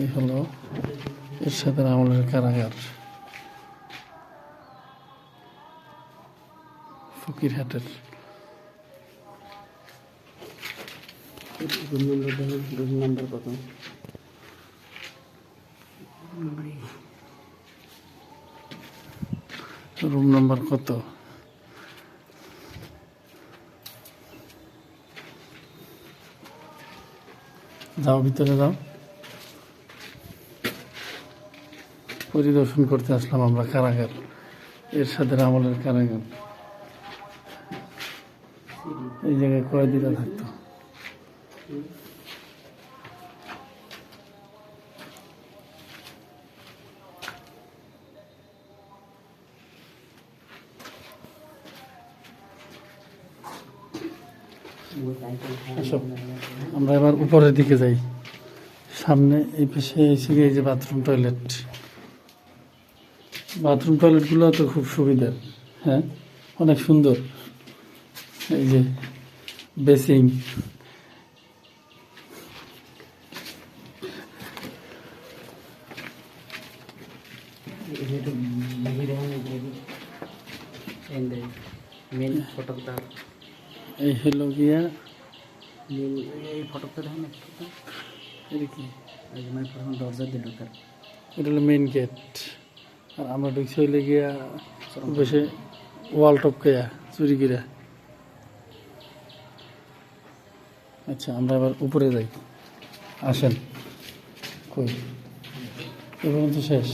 এই হলো এরশাদের আমলের কারাগার। ফকিরহাটের রুম রুম নাম্বার কত রুম নাম্বার কত? যাও, ভিতরে যাও। পরিদর্শন করতে আসলাম আমরা কারাগার এর সাথে আমলের কারাগার। এই জায়গায় কয়েদিরা থাকতো। এসব। আমরা এবার উপরের দিকে যাই। সামনে এই পাশে এসে গিয়ে এই যে বাথরুম টয়লেট বাথরুম টয়লেটগুলো তো খুব সুবিধার হ্যাঁ? অনেক সুন্দর। এই যে বেসিং মেন এই হলো গিয়া এই ফটকটা দেখেন না এটা কি এই প্রথম দরজা দিয়ে ঢোকার। এটা হলো মেইন গেট আর আমরা ঢুকছি হইলে গিয়া বসে ওয়াল টপকে চুরি করে আচ্ছা আমরা এবার উপরে যাই। আসেন। কই? এ পর্যন্ত শেষ।